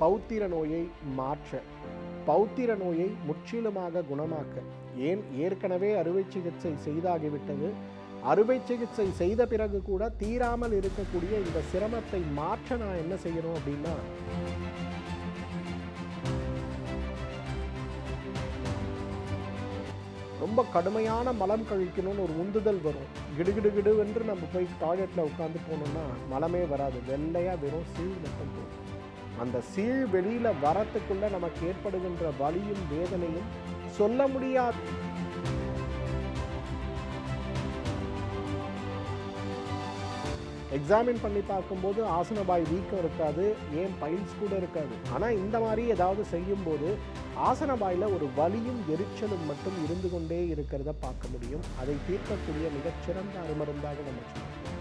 பௌத்திர நோயை மாற்ற பௌத்திர நோயை முற்றிலுமாக குணமாக்க. ஏன்? ஏற்கனவே அறுவை சிகிச்சை செய்தாகிவிட்டது. அறுவை சிகிச்சை செய்த பிறகு கூட தீராமல் இருக்கக்கூடிய இந்த சிரமத்தை மாற்ற நான் என்ன செய்யணும் அப்படின்னா ரொம்ப கடுமையான மலம் கழிக்கணும்னு ஒரு உந்துதல் வரும். கிடுகிடு கிடு என்று நம்ம போய் டாய்லெட்டில் உட்காந்து போனோம்னா மலமே வராது. வெள்ளையாக வெறும் சீல் மட்டும் போகும் அந்த சீழ் வெளியில் வரத்துக்குள்ள நமக்கு ஏற்படுகின்ற வலியும் வேதனையும் சொல்ல முடியாது. எக்ஸாமின் பண்ணி பார்க்கும்போது ஆசனபாய் வீக்கம் இருக்காது ஏன் பைல்ஸ் கூட இருக்காது. ஆனால் இந்த மாதிரி ஏதாவது செய்யும்போது ஆசனபாயில் ஒரு வலியும் எரிச்சலும் மட்டும் இருந்து கொண்டே இருக்கிறத பார்க்க முடியும். அதை தீர்க்கக்கூடிய மிகச்சிறந்த அருமருந்தாக நம்ம சொல்லலாம்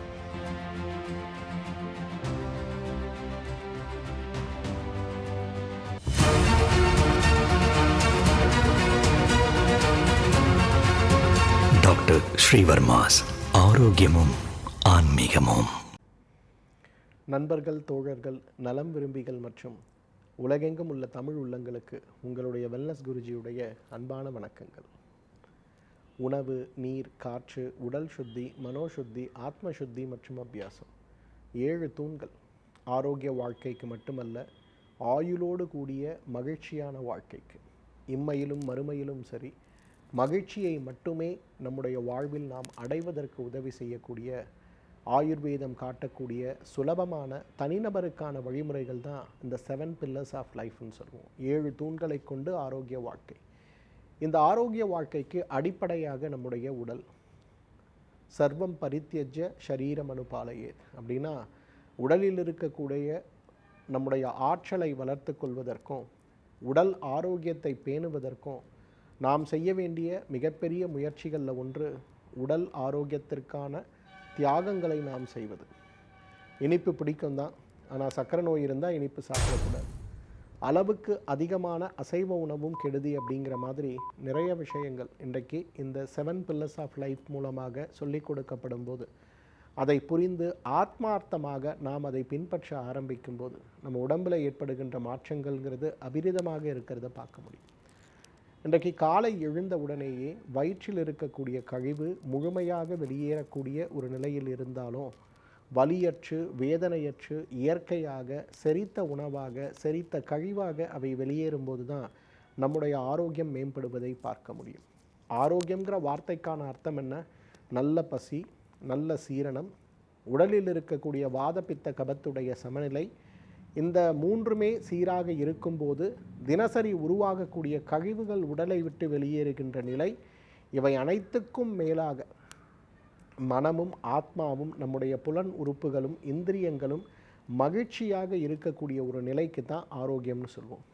ஸ்ரீவர்மாஸ் ஆரோக்கியமும் ஆன்மீகமும். நண்பர்கள் தோழர்கள் நலம் விரும்பிகள் மற்றும் உலகெங்கும் உள்ள தமிழ் உள்ளங்களுக்கு உங்களுடைய வெல்னஸ் குருஜியுடைய அன்பான வணக்கங்கள். உணவு நீர் காற்று உடல் சுத்தி மனோசுத்தி ஆத்ம சுத்தி மற்றும் அபியாசம். ஏழு தூண்கள். ஆரோக்கிய வாழ்க்கைக்கு மட்டுமல்ல ஆயுளோடு கூடிய மகிழ்ச்சியான வாழ்க்கைக்கு. இம்மையிலும் மறுமையிலும் சரி மகிழ்ச்சியை மட்டுமே நம்முடைய வாழ்வில் நாம் அடைவதற்கு உதவி செய்யக்கூடிய ஆயுர்வேதம் காட்டக்கூடிய சுலபமான தனிநபருக்கான வழிமுறைகள் தான் இந்த செவன் பில்லர்ஸ் ஆஃப் லைஃப்னு சொல்லுவோம். ஏழு தூண்களை கொண்டு ஆரோக்கிய வாழ்க்கை. இந்த ஆரோக்கிய வாழ்க்கைக்கு அடிப்படையாக நம்முடைய உடல் சர்வம் பரித்தியஜ சரீரம் அனுபாலையே அப்படின்னா உடலில் இருக்கக்கூடிய நம்முடைய ஆற்றலை வளர்த்து கொள்வதற்கும் உடல் ஆரோக்கியத்தை பேணுவதற்கும் நாம் செய்ய வேண்டிய மிகப்பெரிய முயற்சிகளில் ஒன்று உடல் ஆரோக்கியத்திற்கான தியாகங்களை நாம் செய்வது. இனிப்பு பிடிக்கும் தான் ஆனால் சக்கரை நோய் இருந்தால் இனிப்பு சாப்பிடக்கூடாது. அளவுக்கு அதிகமான அசைவ உணவும் கெடுதி அப்படிங்கிற மாதிரி நிறைய விஷயங்கள் இன்றைக்கு இந்த செவன் பில்லர்ஸ் ஆஃப் லைஃப் மூலமாக சொல்லிக் கொடுக்கப்படும் போது அதை புரிந்து ஆத்மார்த்தமாக நாம் அதை பின்பற்ற ஆரம்பிக்கும்போது நம்ம உடம்பில் ஏற்படுகின்ற மாற்றங்கள்ங்கிறது அபிரிதமாக இருக்கிறத பார்க்க முடியும். இன்றைக்கு காலை எழுந்த உடனேயே வயிற்றில் இருக்கக்கூடிய கழிவு முழுமையாக வெளியேறக்கூடிய ஒரு நிலையில் இருந்தாலும் வலியற்று வேதனையற்று இயற்கையாக செரித்த உணவாக செரித்த கழிவாக அவை வெளியேறும்போது தான் நம்முடைய ஆரோக்கியம் மேம்படுவதை பார்க்க முடியும். ஆரோக்கியங்கிற வார்த்தைக்கான அர்த்தம் என்ன? நல்ல பசி நல்ல சீரணம் உடலில் இருக்கக்கூடிய வாதப்பித்த கபத்துடைய சமநிலை இந்த மூன்றுமே சீராக இருக்கும்போது தினசரி உருவாகக்கூடிய கழிவுகள் உடலை விட்டு வெளியேறுகின்ற நிலை இவை அனைத்துக்கும் மேலாக மனமும் ஆத்மாவும் நம்முடைய புலன் உறுப்புகளும் இந்திரியங்களும் மகிழ்ச்சியாக இருக்கக்கூடிய ஒரு நிலைக்கு தான் ஆரோக்கியம்னு சொல்லுவோம்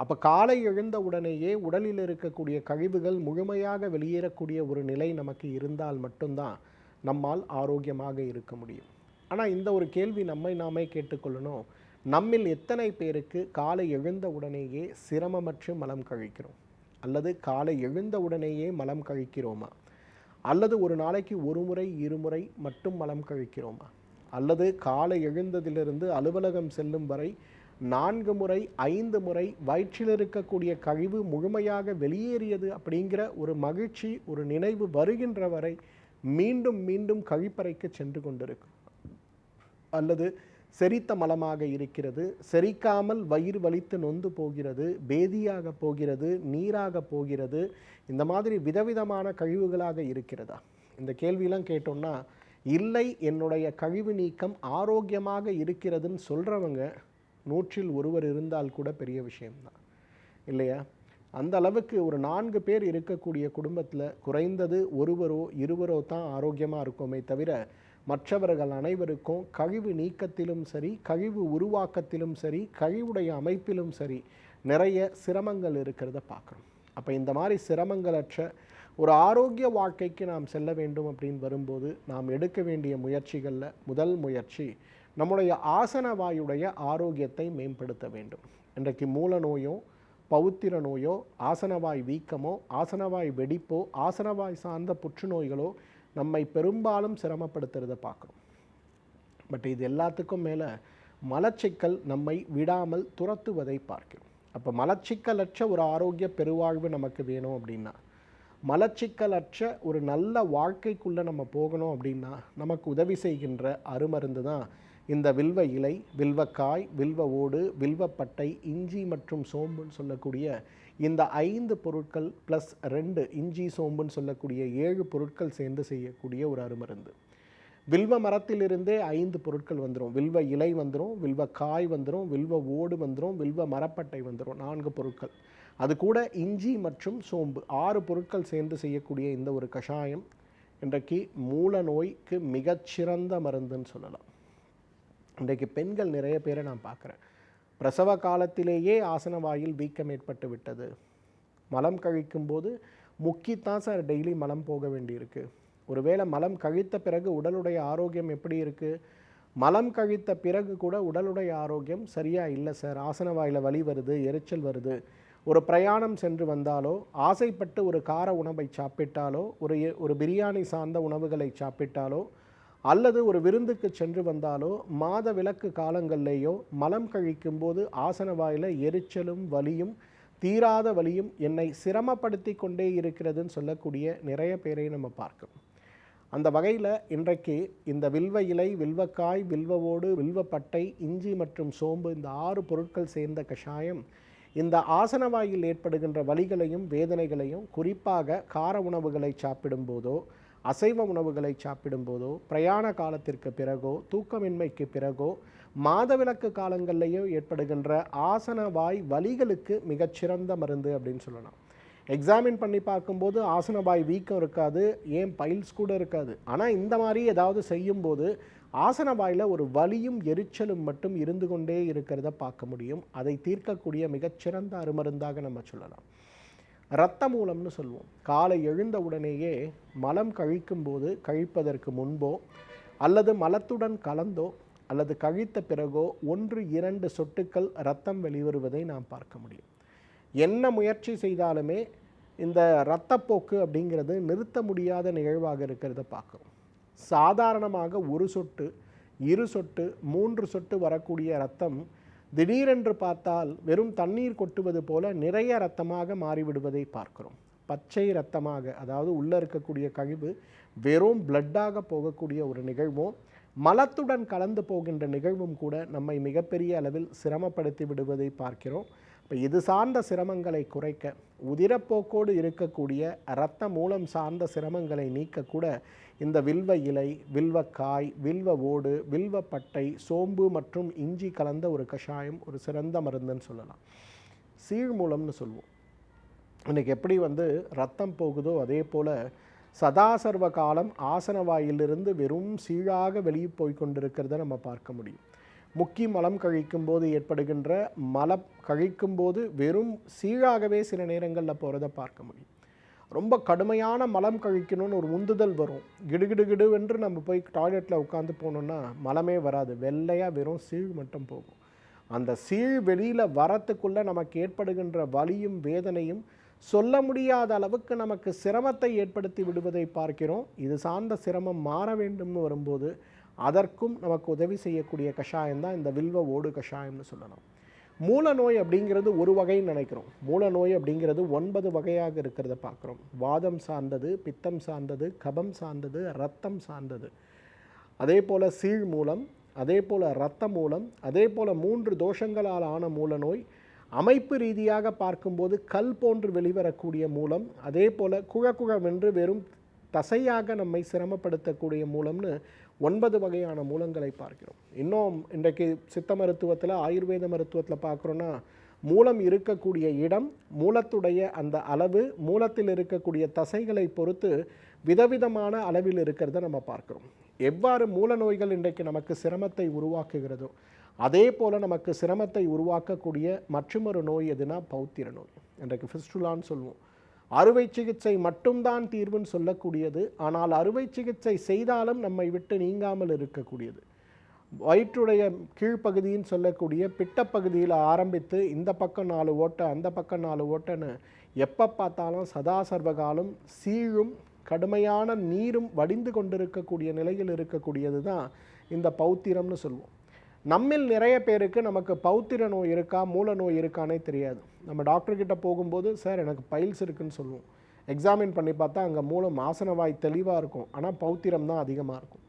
அப்போ காலை எழுந்த உடனேயே உடலில் இருக்கக்கூடிய கழிவுகள் முழுமையாக வெளியேறக்கூடிய ஒரு நிலை நமக்கு இருந்தால் மட்டும்தான் நம்மால் ஆரோக்கியமாக இருக்க முடியும். ஆனால் இந்த ஒரு கேள்வி நம்மை நாமே கேட்டுக்கொள்ளணும். நம்மில் எத்தனை பேருக்கு காலை எழுந்த உடனேயே சிரமமற்று மலம் கழிக்கிறோம்? அல்லது காலை எழுந்த உடனேயே மலம் கழிக்கிறோமா? அல்லது ஒரு நாளைக்கு ஒரு முறை இருமுறை மட்டும் மலம் கழிக்கிறோமா? அல்லது காலை எழுந்ததிலிருந்து அலுவலகம் செல்லும் வரை நான்கு முறை ஐந்து முறை வயிற்றில் இருக்கக்கூடிய கழிவு முழுமையாக வெளியேறியது அப்படிங்கிற ஒரு மகிழ்ச்சி ஒரு நினைவு வருகின்ற வரை மீண்டும் மீண்டும் கழிப்பறைக்கு சென்று கொண்டிருக்கும். அல்லது செரித்த மலமாக இருக்கிறது செரிக்காமல் வயிறு வலித்து நொந்து போகிறது பேதியாக போகிறது நீராக போகிறது இந்த மாதிரி விதவிதமான கழிவுகளாக இருக்கிறதா? இந்த கேள்வியெல்லாம் கேட்டோம்னா இல்லை என்னுடைய கழிவு நீக்கம் ஆரோக்கியமாக இருக்கிறதுன்னு சொல்கிறவங்க நூற்றில் ஒருவர் இருந்தால் கூட பெரிய விஷயம்தான். இல்லையா? அந்த அளவுக்கு ஒரு நான்கு பேர் இருக்கக்கூடிய குடும்பத்தில் குறைந்தது ஒருவரோ இருவரோ தான் ஆரோக்கியமாக இருக்கோமே தவிர மற்றவர்கள் அனைவருக்கும் கழிவு நீக்கத்திலும் சரி கழிவு உருவாக்கத்திலும் சரி கழிவுடைய அமைப்பிலும் சரி நிறைய சிரமங்கள் இருக்கிறத பார்க்குறோம். அப்போ இந்த மாதிரி சிரமங்களற்ற ஒரு ஆரோக்கிய வாழ்க்கைக்கு நாம் செல்ல வேண்டும் அப்படின்னு வரும்போது நாம் எடுக்க வேண்டிய முயற்சிகளில் முதல் முயற்சி நம்முடைய ஆசன வாயுடைய ஆரோக்கியத்தை மேம்படுத்த வேண்டும். இன்றைக்கு மூல நோயோ பௌத்திர நோயோ ஆசனவாய் வீக்கமோ ஆசனவாய் வெடிப்போ ஆசனவாய் சார்ந்த புற்றுநோய்களோ நம்மை பெரும்பாலும் சிரமப்படுத்துறதை பார்க்குறோம் பட் இது எல்லாத்துக்கும் மேலே மலச்சிக்கல் நம்மை விடாமல் துரத்துவதை பார்க்கிறோம். அப்போ மலச்சிக்கலற்ற ஒரு ஆரோக்கிய பெருவாழ்வு நமக்கு வேணும் அப்படின்னா மலச்சிக்கலற்ற ஒரு நல்ல வாழ்க்கைக்குள்ளே நம்ம போகணும் அப்படின்னா நமக்கு உதவி செய்கின்ற அருமருந்து தான் இந்த வில்வ இலை வில்வக்காய் வில்வ ஓடு வில்வப்பட்டை இஞ்சி மற்றும் சோம்புன்னு சொல்லக்கூடிய இந்த ஐந்து பொருட்கள் ப்ளஸ் ரெண்டு இஞ்சி சோம்புன்னு சொல்லக்கூடிய ஏழு பொருட்கள் சேர்ந்து செய்யக்கூடிய ஒரு அருமருந்து. வில்வ மரத்திலிருந்தே ஐந்து பொருட்கள் வந்துடும் வில்வ இலை வந்துடும் வில்வ காய் வந்துடும் வில்வ ஓடு வந்துடும் வில்வ மரப்பட்டை வந்துடும் நான்கு பொருட்கள். அது கூட இஞ்சி மற்றும் சோம்பு. ஆறு பொருட்கள் சேர்ந்து செய்யக்கூடிய இந்த ஒரு கஷாயம் இன்றைக்கு மூல நோய்க்கு மிகச்சிறந்த மருந்துன்னு சொல்லலாம். இன்றைக்கு பெண்கள் நிறைய பேரை நான் பார்க்குறேன். பிரசவ காலத்திலேயே ஆசன வாயில் வீக்கம் ஏற்பட்டு விட்டது. மலம் கழிக்கும்போது முக்கித்தான் சார் டெய்லி மலம் போக வேண்டியிருக்கு. ஒருவேளை மலம் கழித்த பிறகு உடலுடைய ஆரோக்கியம் எப்படி இருக்குது மலம் கழித்த பிறகு கூட உடலுடைய ஆரோக்கியம் சரியாக இல்லை சார். ஆசன வாயில் வலி வருது எரிச்சல் வருது. ஒரு பிரயாணம் சென்று வந்தாலோ ஆசைப்பட்டு ஒரு கார உணவை சாப்பிட்டாலோ ஒரு ஒரு பிரியாணி சார்ந்த உணவுகளை சாப்பிட்டாலோ அல்லது ஒரு விருந்துக்கு சென்று வந்தாலோ மாத விலக்கு காலங்கள்லேயோ மலம் கழிக்கும் போது ஆசன வாயில எரிச்சலும் வலியும் தீராத வலியும் என்னை சிரமப்படுத்தி கொண்டே இருக்கிறதுன்னு சொல்லக்கூடிய நிறைய பேரை நம்ம பார்க்கும். அந்த வகையில் இன்றைக்கு இந்த வில்வ இலை வில்வக்காய் வில்வவோடு வில்வப்பட்டை இஞ்சி மற்றும் சோம்பு இந்த ஆறு பொருட்கள் சேர்ந்த கஷாயம் இந்த ஆசனவாயில் ஏற்படுகின்ற வலிகளையும் வேதனைகளையும் குறிப்பாக கார உணவுகளை சாப்பிடும்போதோ அசைவ உணவுகளை சாப்பிடும்போதோ பிரயாண காலத்திற்கு பிறகோ தூக்கமின்மைக்கு பிறகோ மாதவிலக்கு காலங்களிலேயோ ஏற்படுகின்ற ஆசனவாய் வலிகளுக்கு மிகச்சிறந்த மருந்து அப்படின்னு சொல்லலாம். எக்ஸாமின் பண்ணி பார்க்கும்போது ஆசனவாய் வீக்கம் இருக்காது ஏன் பைல்ஸ் கூட இருக்காது. ஆனால் இந்த மாதிரி ஏதாவது செய்யும்போது ஆசனவாயில் ஒரு வலியும் எரிச்சலும் மட்டும் இருந்து கொண்டே இருக்கிறத பார்க்க முடியும். அதை தீர்க்கக்கூடிய மிகச்சிறந்த அருமருந்தாக நம்ம சொல்லலாம். இரத்த மூலம்னு சொல்லுவோம். காலை எழுந்த உடனேயே மலம் கழிக்கும்போது கழிப்பதற்கு முன்போ அல்லது மலத்துடன் கலந்தோ அல்லது கழித்த பிறகோ ஒன்று இரண்டு சொட்டுக்கள் ரத்தம் வெளிவருவதை நாம் பார்க்க முடியும். என்ன முயற்சி செய்தாலுமே இந்த இரத்தப்போக்கு அப்படிங்கிறது நிறுத்த முடியாத நிகழ்வாக இருக்கிறத பார்க்குறோம். சாதாரணமாக ஒரு சொட்டு இரு சொட்டு மூன்று சொட்டு வரக்கூடிய ரத்தம் திடீரென்று பார்த்தால் வெறும் தண்ணீர் கொட்டுவது போல நிறைய இரத்தமாக மாறிவிடுவதை பார்க்கிறோம். பச்சை ரத்தமாக அதாவது உள்ளே இருக்கக்கூடிய கழிவு வெறும் பிளட்டாக போகக்கூடிய ஒரு நிகழ்வும் மலத்துடன் கலந்து போகின்ற நிகழ்வும் கூட நம்மை மிகப்பெரிய அளவில் சிரமப்படுத்தி விடுவதை பார்க்கிறோம். இப்போ இது சார்ந்த சிரமங்களை குறைக்க உதிரப்போக்கோடு இருக்கக்கூடிய இரத்த மூலம் சார்ந்த சிரமங்களை நீக்கக்கூட இந்த வில்வ இலை வில்வக்காய் வில்வ ஓடு வில்வப்பட்டை சோம்பு மற்றும் இஞ்சி கலந்த ஒரு கஷாயம் ஒரு சிறந்த மருந்துன்னு சொல்லலாம். சீழ் மூலம்னு சொல்லுவோம். இன்றைக்கி எப்படி வந்து ரத்தம் போகுதோ அதே போல் சதாசர்வ காலம் ஆசன வாயிலிருந்து வெறும் சீழாக வெளியே போய் கொண்டிருக்கிறத நம்ம பார்க்க முடியும். முக்கி மலம் கழிக்கும் போது ஏற்படுகின்ற மலம் கழிக்கும் போது வெறும் சீழாகவே சில நேரங்களில் போகிறத பார்க்க முடியும். ரொம்ப கடுமையான மலம் கழிக்கணும்னு ஒரு உந்துதல் வரும். கிடுகிடு கிடுவென்று நம்ம போய் டாய்லெட்டில் உட்காந்து போனோம்னா மலமே வராது. வெள்ளையாக வெறும் சீழ் மட்டும் போகும். அந்த சீழ் வெளியில் வரத்துக்குள்ளே நமக்கு ஏற்படுகின்ற வலியும் வேதனையும் சொல்ல முடியாத அளவுக்கு நமக்கு சிரமத்தை ஏற்படுத்தி விடுவதை பார்க்கிறோம். இது சார்ந்த சிரமம் மாற வேண்டும்னு வரும்போது அதற்கும் நமக்கு உதவி செய்யக்கூடிய கஷாயம் தான் இந்த வில்வ ஓடு கஷாயம்னு சொல்லலாம். மூல நோய் அப்படிங்கிறது ஒரு வகைன்னு நினைக்கிறோம். மூல நோய் அப்படிங்கிறது ஒன்பது வகையாக இருக்கிறத பார்க்குறோம். வாதம் சார்ந்தது பித்தம் சார்ந்தது கபம் சார்ந்தது ரத்தம் சார்ந்தது. அதே போல் சீழ் மூலம் அதே போல் இரத்த மூலம் அதே போல் மூன்று தோஷங்களால் ஆன மூல நோய் அமைப்பு ரீதியாக பார்க்கும்போது கல் போன்று வெளிவரக்கூடிய மூலம் அதே போல் குழக்குழவென்று வெறும் தசையாக நம்மை சிரமப்படுத்தக்கூடிய மூலம்னு ஒன்பது வகையான மூலங்களை பார்க்கிறோம். இன்னும் இன்றைக்கு சித்த மருத்துவத்தில் ஆயுர்வேத மருத்துவத்தில் பார்க்குறோன்னா மூலம் இருக்கக்கூடிய இடம் மூலத்துடைய அந்த அளவு மூலத்தில் இருக்கக்கூடிய தசைகளை பொறுத்து விதவிதமான அளவில் இருக்கிறத நம்ம பார்க்குறோம். எவ்வாறு மூல நோய்கள் இன்றைக்கு நமக்கு சிரமத்தை உருவாக்குகிறதோ அதே போல் நமக்கு சிரமத்தை உருவாக்கக்கூடிய மற்றொரு நோய் எதுனா பௌத்திர நோய். இன்றைக்கு ஃபிஸ்டுலான்னு சொல்லுவோம். அறுவை சிகிச்சை மட்டும்தான் தீர்வுன்னு சொல்லக்கூடியது. ஆனால் அறுவை சிகிச்சை செய்தாலும் நம்மை விட்டு நீங்காமல் இருக்கக்கூடியது. வயிற்றுடைய கீழ்ப்பகுதின்னு சொல்லக்கூடிய பிட்டப்பகுதியில் ஆரம்பித்து இந்த பக்கம் நாலு ஓட்டை அந்த பக்கம் நாலு ஓட்டைன்னு எப்போ பார்த்தாலும் சதா சர்வகாலம் சீழும் கடுமையான நீரும் வடிந்து கொண்டிருக்கக்கூடிய நிலையில் இருக்கக்கூடியது தான் இந்த பௌத்திரம்னு சொல்லுவோம் நம்மில் நிறைய பேருக்கு நமக்கு பௌத்திர நோய் இருக்கா மூல நோய் இருக்கானே தெரியாது. நம்ம டாக்டர்கிட்ட போகும்போது சார் எனக்கு பைல்ஸ் இருக்குன்னு சொல்லுவோம். எக்ஸாமின் பண்ணி பார்த்தா அங்கே மூலம் ஆசனவாய் தெளிவாக இருக்கும். ஆனால் பௌத்திரம் தான் அதிகமாக இருக்கும்.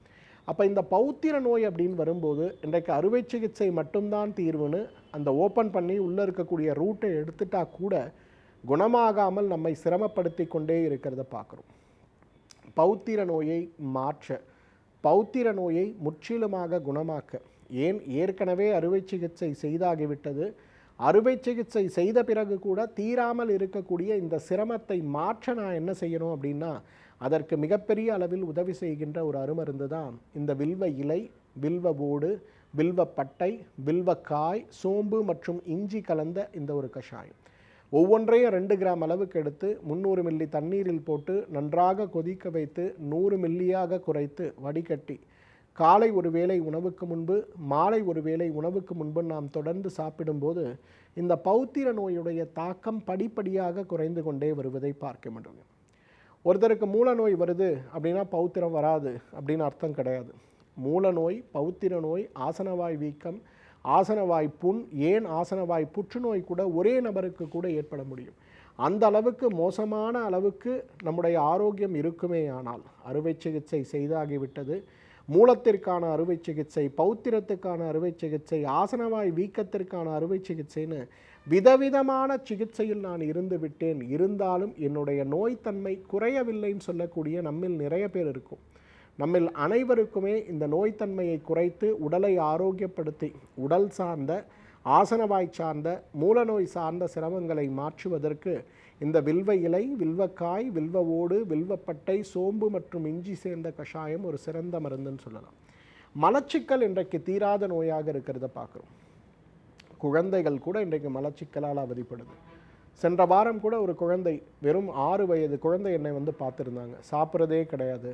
அப்போ இந்த பௌத்திர நோய் அப்படின்னு வரும்போது இன்றைக்கு அறுவை சிகிச்சை மட்டும்தான் தீர்வுன்னு அந்த ஓப்பன் பண்ணி உள்ளே இருக்கக்கூடிய ரூட்டை எடுத்துட்டா கூட குணமாகாமல் நம்மை சிரமப்படுத்தி கொண்டே இருக்கிறத பார்க்குறோம். பௌத்திர நோயை மாற்ற பௌத்திர நோயை முற்றிலுமாக குணமாக்க ஏன் ஏற்கனவே அறுவை சிகிச்சை செய்தாகிவிட்டது அறுவை சிகிச்சை செய்த பிறகு கூட தீராமல் இருக்கக்கூடிய இந்த சிரமத்தை மாற்ற நான் என்ன செய்யணும் அப்படின்னா அதற்கு மிகப்பெரிய அளவில் உதவி செய்கின்ற ஒரு அருமருந்து தான் இந்த வில்வ இலை வில்வ ஓடு வில்வ பட்டை வில்வக்காய் சோம்பு மற்றும் இஞ்சி கலந்த இந்த ஒரு கஷாயம். ஒவ்வொன்றையும் ரெண்டு கிராம் அளவுக்கு எடுத்து முந்நூறு மில்லி தண்ணீரில் போட்டு நன்றாக கொதிக்க வைத்து நூறு மில்லியாக குறைத்து வடிகட்டி காலை ஒரு வேளை உணவுக்கு முன்பு மாலை ஒரு வேளை உணவுக்கு முன்பு நாம் தொடர்ந்து சாப்பிடும்போது இந்த பௌத்திர நோயுடைய தாக்கம் படிப்படியாக குறைந்து கொண்டே வருவதை பார்க்க முடியும். ஒருத்தருக்கு மூல நோய் வருது அப்படின்னா பௌத்திரம் வராது அப்படின்னு அர்த்தம் கிடையாது. மூல நோய் பௌத்திர நோய் ஆசனவாய் வீக்கம் ஆசனவாய் புண் ஏன் ஆசனவாய் புற்றுநோய் கூட ஒரே நபருக்கு கூட ஏற்பட முடியும். அந்த அளவுக்கு மோசமான அளவுக்கு நம்முடைய ஆரோக்கியம் இருக்குமே ஆனால் அறுவை சிகிச்சை செய்தாகிவிட்டது. மூலத்திற்கான அறுவை சிகிச்சை பௌத்திரத்துக்கான அறுவை சிகிச்சை ஆசனவாய் வீக்கத்திற்கான அறுவை சிகிச்சைன்னு விதவிதமான சிகிச்சையில் நான் இருந்து விட்டேன். இருந்தாலும் என்னுடைய நோய்த்தன்மை குறையவில்லைன்னு சொல்லக்கூடிய நம்மில் நிறைய பேர் இருக்கும். நம்மில் அனைவருக்குமே இந்த நோய்த்தன்மையை குறைத்து உடலை ஆரோக்கியப்படுத்தி உடல் சார்ந்த ஆசனவாய் சார்ந்த மூலநோய் சார்ந்த சிரமங்களை மாற்றுவதற்கு இந்த வில்வ இலை வில்வக்காய் வில்வ ஓடு வில்வப்பட்டை சோம்பு மற்றும் இஞ்சி சேர்ந்த கஷாயம் ஒரு சிறந்த மருந்துன்னு சொல்லலாம். மலச்சிக்கல் இன்றைக்கு தீராத நோயாக இருக்கிறத பார்க்குறோம். குழந்தைகள் கூட இன்றைக்கு மலச்சிக்கலால் அவதிப்படுது. சென்ற வாரம் கூட ஒரு குழந்தை வெறும் ஆறு வயது குழந்தை என்னை வந்து பார்த்துருந்தாங்க. சாப்பிட்றதே கிடையாது.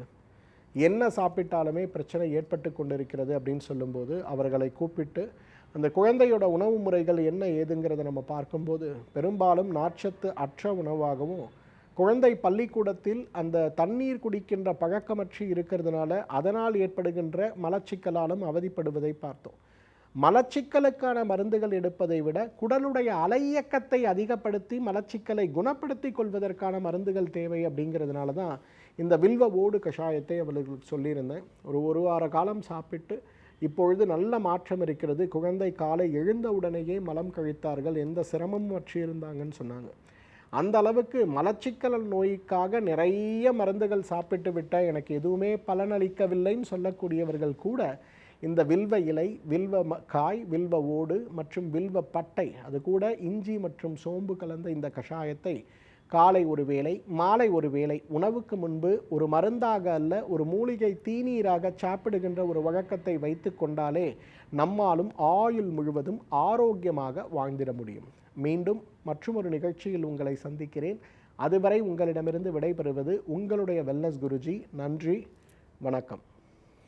என்ன சாப்பிட்டாலுமே பிரச்சனை ஏற்பட்டு கொண்டிருக்கிறது அப்படின்னு சொல்லும்போது அவர்களை கூப்பிட்டு அந்த குழந்தையோட உணவு முறைகள் என்ன ஏதுங்கிறத நம்ம பார்க்கும்போது பெரும்பாலும் நார்ச்சத்து அற்ற உணவாகவும் குழந்தை பள்ளிக்கூடத்தில் அந்த தண்ணீர் குடிக்கின்ற பழக்கமற்று இருக்கிறதுனால அதனால் ஏற்படுகின்ற மலச்சிக்கலாலும் அவதிப்படுவதை பார்த்தோம். மலச்சிக்கலுக்கான மருந்துகள் எடுப்பதை விட குடலுடைய அலையக்கத்தை அதிகப்படுத்தி மலச்சிக்கலை குணப்படுத்தி கொள்வதற்கான மருந்துகள் தேவை அப்படிங்கிறதுனால தான் இந்த வில்வ ஓடு கஷாயத்தை அவர்களுக்கு சொல்லியிருந்தேன். ஒரு ஒரு வார காலம் சாப்பிட்டு இப்பொழுது நல்ல மாற்றம் இருக்கிறது. குழந்தை காலை எழுந்த உடனேயே மலம் கழித்தார்கள். எந்த சிரமமும் வச்சிருந்தாங்கன்னு இருந்தாங்கன்னு சொன்னாங்க. அந்த அளவுக்கு மலச்சிக்கல் நோய்க்காக நிறைய மருந்துகள் சாப்பிட்டு விட்டால் எனக்கு எதுவுமே பலனளிக்கவில்லைன்னு சொல்லக்கூடியவர்கள் கூட இந்த வில்வ இலை வில்வ ம- காய் வில்வ ஓடு மற்றும் வில்வ பட்டை அது கூட இஞ்சி மற்றும் சோம்பு கலந்த இந்த கஷாயத்தை காலை ஒரு வேளை மாலை ஒரு வேளை உணவுக்கு முன்பு ஒரு மருந்தாக அல்ல ஒரு மூலிகை தீநீராக சாப்பிடுகின்ற ஒரு வழக்கத்தை வைத்து கொண்டாலே நம்மாலும் ஆயுள் முழுவதும் ஆரோக்கியமாக வாழ்ந்திட முடியும். மீண்டும் மற்றும் ஒரு நிகழ்ச்சியில் உங்களை சந்திக்கிறேன். அதுவரை உங்களிடமிருந்து விடைபெறுவது உங்களுடைய வெல்னஸ் குருஜி. நன்றி வணக்கம்.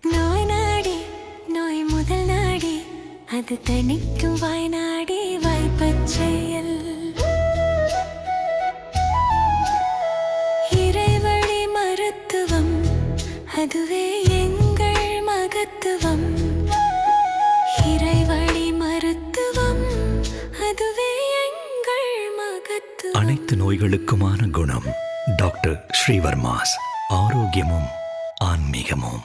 நோய் நாடி நோய் முதல் நாடி அது தணிக்கும் வாய்நாடி வாய்ப்பச் அதுவே எங்கள் மகத்துவம். இறைவழி மருத்துவம். அதுவே எங்கள் மகத்துவம். அனைத்து நோய்களுக்குமான குணம் டாக்டர் ஸ்ரீவர்மாஸ். ஆரோக்கியமும் ஆன்மீகமும்.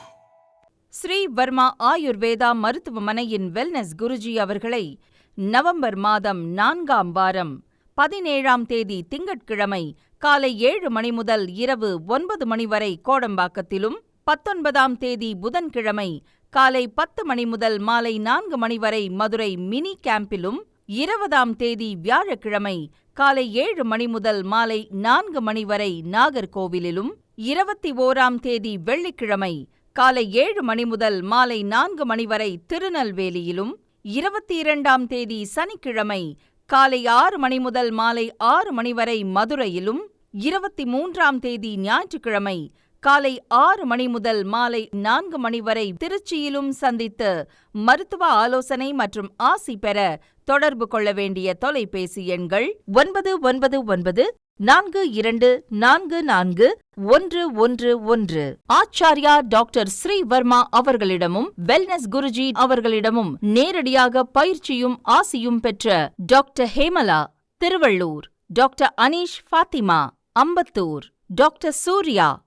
ஸ்ரீ வர்மா ஆயுர்வேதா மருத்துவமனையின் வெல்னஸ் குருஜி அவர்களை நவம்பர் மாதம் நான்காம் வாரம் பதினேழாம் தேதி திங்கட்கிழமை காலை ஏழு மணி முதல் இரவு ஒன்பது மணி வரை கோடம்பாக்கத்திலும் பத்தொன்பதாம் தேதி புதன்கிழமை காலை பத்து மணி முதல் மாலை நான்கு மணி வரை மதுரை மினி கேம்பிலும் இருபதாம் தேதி வியாழக்கிழமை காலை ஏழு மணி முதல் மாலை நான்கு மணி வரை நாகர்கோவிலிலும் இருபத்தி ஓராம் தேதி வெள்ளிக்கிழமை காலை ஏழு மணி முதல் மாலை நான்கு மணி வரை திருநெல்வேலியிலும் இருபத்தி இரண்டாம் தேதி சனிக்கிழமை காலை ஆறு மணி முதல் மாலை ஆறு மணி வரை மதுரையிலும் இருபத்தி மூன்றாம் தேதி ஞாயிற்றுக்கிழமை காலை ஆறு மணி முதல் மாலை நான்கு மணி வரை திருச்சியிலும் சந்தித்து மருத்துவ ஆலோசனை மற்றும் ஆசி பெற தொடர்பு கொள்ள வேண்டிய தொலைபேசி எண்கள் ஒன்பது ஒன்பது ஒன்பது நான்கு இரண்டு நான்கு நான்கு ஒன்று ஒன்று ஒன்று. ஆச்சாரியா டாக்டர் ஸ்ரீவர்மா அவர்களிடமும் வெல்னஸ் குருஜி அவர்களிடமும் நேரடியாக பயிற்சியும் ஆசியும் பெற்ற doctor Hemala Tiruvallur. Doctor Aneesh Fathima Ambattur. Doctor Surya